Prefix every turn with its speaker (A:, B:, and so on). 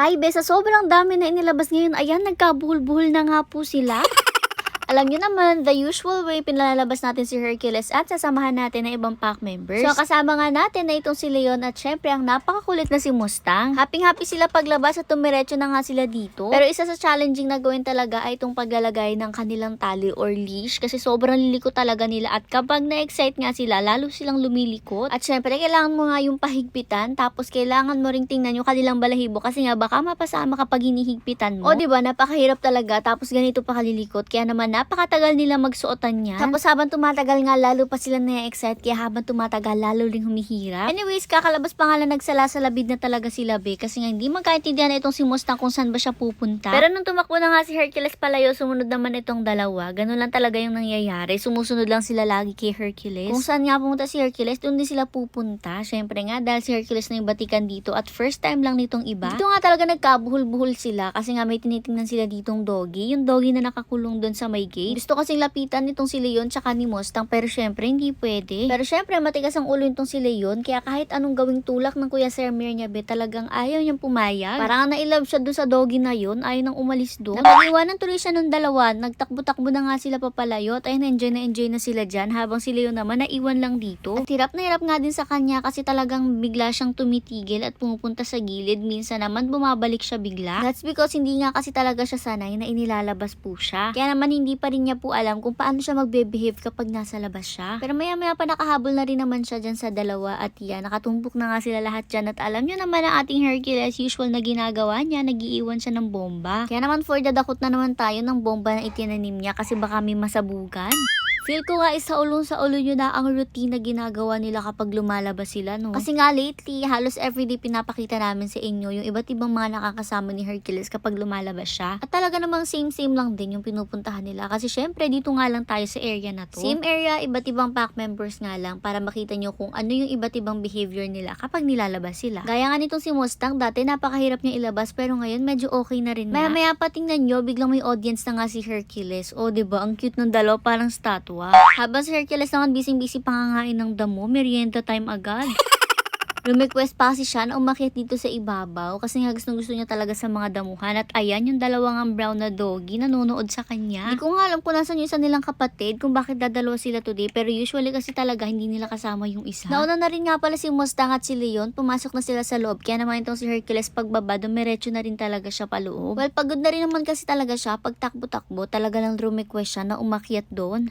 A: Ay, besa, sobrang dami na inilabas ngayon. Ayan, nagkabuhol-buhol na nga po sila. Alam nyo naman, the usual way, pinalalabas natin si Hercules at sasamahan natin ng ibang pack members. So, kasama nga natin na itong si Leon at syempre ang napakakulit na si Mustang. Happy-happy sila paglabas at tumiretso na nga sila dito. Pero isa sa challenging na gawin talaga ay itong paglalagay ng kanilang tali or leash kasi sobrang liliko talaga nila at kapag na-excite nga sila, lalo silang lumilikot. At syempre, kailangan mo nga yung pahigpitan tapos kailangan mo ring tingnan yung kanilang balahibo kasi nga baka mapasama kapag hinihigpitan mo. O, ba napakahirap talaga tapos ganito pa kalilikot kaya naman napakatagal nila magsuotan niya. Tapos habang tumatagal nga lalo pa sila na-excite kaya habang tumatagal lalo ring humihirap. Anyways, kakalabas pa nga lang nagsala sa labid na talaga sila be kasi nga hindi magkaintindihan na itong si Mustang kung saan ba siya pupunta. Pero nung tumakbo na nga si Hercules palayo, sumunod naman itong dalawa. Ganun lang talaga yung nangyayari. Sumusunod lang sila lagi kay Hercules. Kung saan nga pumunta si Hercules, doon din sila pupunta. Syempre nga dahil si Hercules na yung batikan dito at first time lang nitong iba. Dito nga talaga nagkabuhol-buhol sila kasi nga may tinitingnan sila ditong doggy. Yung doggy na nakakulong doon sa may gate. Gusto kasing lapitan nitong si Leon tsaka ni Mustang pero syempre hindi pwede. Pero syempre matigas ang ulo nitong si Leon kaya kahit anong gawing tulak ng Kuya Sermier niya be talagang ayaw niyang pumayag. Parang nailove siya doon sa doggy na yun ayaw nang umalis doon. Napag-iwanan tuloy siya nung dalawa. Nagtakbo-takbo na nga sila papalayo at ayun enjoy na enjoy na sila dyan habang si Leon naman naiwan lang dito. At hirap na hirap nga din sa kanya kasi talagang bigla siyang tumitigil at pumupunta sa gilid. Minsan naman bumabalik siya bigla. That's because hindi nga kasi talaga siya sanay na inilalabas po siya. Kaya naman hindi pa rin niya po alam kung paano siya magbe-behave kapag nasa labas siya. Pero maya maya pa nakahabol na rin naman siya dyan sa dalawa at yan, nakatumpok na nga sila lahat dyan at alam nyo naman ang ating Hercules usual na ginagawa niya, nagiiwan siya ng bomba. Kaya naman for the dakot na naman tayo ng bomba na itinanim niya kasi baka may masabugan. Feel ko nga isa ulong sa ulo nyo na ang routine na ginagawa nila kapag lumalabas sila, no? Kasi nga lately, halos everyday pinapakita namin sa inyo yung iba't ibang mga nakakasama ni Hercules kapag lumalabas siya. At talaga namang same-same lang din yung pinupuntahan nila. Kasi syempre, dito nga lang tayo sa area na to. Same area, iba't ibang pack members nga lang para makita nyo kung ano yung iba't ibang behavior nila kapag nilalabas sila. Gaya nga nitong si Mustang, dati napakahirap niya ilabas pero ngayon medyo okay na rin na. Maya-maya pa tingnan nyo, biglang may audience na nga si Hercules. O, 'di ba Ang cute ng dalawa, parang statwa. Habang si Hercules naman busy-busy pangangain ng damo, merienda time agad. Request pa kasi siya na umakyat dito sa ibabaw kasi nga gusto gusto niya talaga sa mga damuhan at ayan yung dalawang ang brown na doggy nanonood sa kanya. Hindi ko nga alam kung nasan yung isa nilang kapatid kung bakit dadalawa sila today pero usually kasi talaga hindi nila kasama yung isa. Nauna na rin nga pala si Mustang at si Leon pumasok na sila sa loob kaya naman itong si Hercules pagbaba dumiretso na rin talaga siya paloob. Well pagod na rin naman kasi talaga siya pag takbo-takbo talaga lang request siya na umakyat doon.